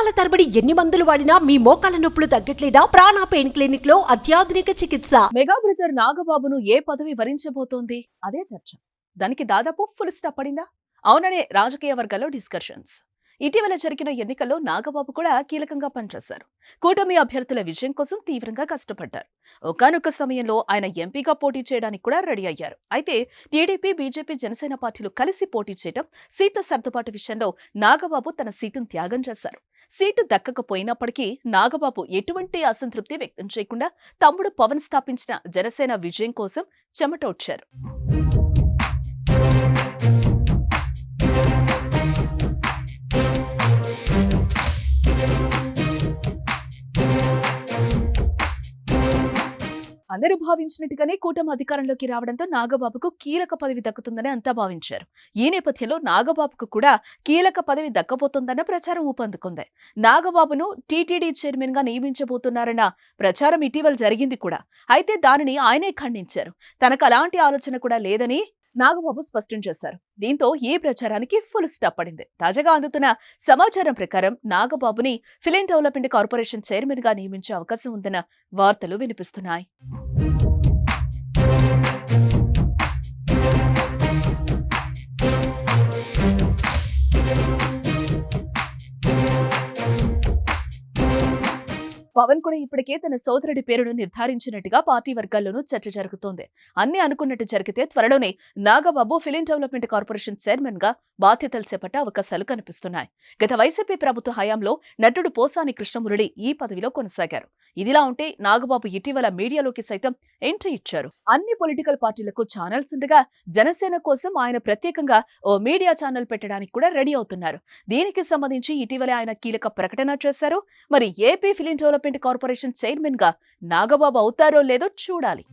సంవత్సరాల తరబడి ఎన్ని మందులు వాడినా మీ మోకాల నొప్పులు తగ్గట్లేదా? ప్రాణ పెయిన్ క్లినిక్లో అత్యాధునిక చికిత్స. మెగా బ్రదర్ నాగబాబును ఏ పదవి వరించబోతోంది? అదే చర్చ. దానికి దాదాపు ఫుల్ స్టాప్ పడిందా? అవుననే రాజకీయ వర్గాల్లో డిస్కషన్స్. ఇటీవల జరిగిన ఎన్నికల్లో నాగబాబు కూడా కీలకంగా పనిచేశారు. కూటమి అభ్యర్థుల విజయం కోసం తీవ్రంగా కష్టపడ్డారు. ఒకనొక సమయంలో ఆయన ఎంపీగా పోటీ చేయడానికి కూడా రెడీ అయ్యారు. అయితే టీడీపీ బీజేపీ జనసేన పార్టీలు కలిసి పోటీ చేయడం సీట్ల సర్దుబాటు విషయంలో నాగబాబు తన సీటును త్యాగం చేశారు. సీటు దక్కకపోయినప్పటికీ నాగబాబు ఎటువంటి అసంతృప్తి వ్యక్తం చేయకుండా తమ్ముడు పవన్ స్థాపించిన జనసేన విజయం కోసం చెమటోడ్చారు అందరూ భావించినట్టుగానే కూటమి అధికారంలోకి రావడంతో నాగబాబుకు కీలక పదవి దక్కుతుందని అంతా భావించారు. ఈ నేపథ్యంలో నాగబాబుకు కూడా కీలక పదవి దక్కబోతోందన్న ప్రచారం ఊపందుకుంది. నాగబాబును టీటీడీ చైర్మన్గా నియమించబోతున్నారన్న ప్రచారం ఇటీవల జరిగింది కూడా. అయితే దానిని ఆయనే ఖండించారు. తనకు అలాంటి ఆలోచన కూడా లేదని నాగబాబు స్పష్టం చేశారు. దీంతో ఈ ప్రచారానికి ఫుల్ స్టాప్ పడింది. తాజాగా అందుతున్న సమాచారం ప్రకారం నాగబాబుని ఫిలిం డెవలప్మెంట్ కార్పొరేషన్ చైర్మన్గా నియమించే అవకాశం ఉందన్న వార్తలు వినిపిస్తున్నాయి. Thank you. పవన్ కూడా ఇప్పటికే తన సోదరుడి పేరును నిర్ధారించినట్టుగా పార్టీ వర్గాల్లోనూ చర్చ జరుగుతోంది. అన్ని అనుకున్నట్టు జరిగితే త్వరలోనే నాగబాబు ఫిలిం డెవలప్మెంట్ కార్పొరేషన్ చైర్మన్గా బాధ్యతలు చేపట్టే అవకాశాలు కనిపిస్తున్నాయి. గత వైసీపీ ప్రభుత్వ హయాంలో నటుడు పోసాని కృష్ణమురళి ఈ పదవిలో కొనసాగారు. ఇదిలా ఉంటే నాగబాబు ఇటీవల మీడియాలోకి సైతం ఎంట్రీ ఇచ్చారు. అన్ని పొలిటికల్ పార్టీలకు ఛానల్స్ ఉండగా జనసేన కోసం ఆయన ప్రత్యేకంగా ఓ మీడియా ఛానల్ పెట్టడానికి కూడా రెడీ అవుతున్నారు. దీనికి సంబంధించి ఇటీవలే ఆయన కీలక ప్రకటన చేశారు. మరి ఏపీ ఫిలిం డెవలప్మెంట్ కార్పొరేషన్ చైర్మన్గా నాగబాబు అవుతారో లేదో చూడాలి.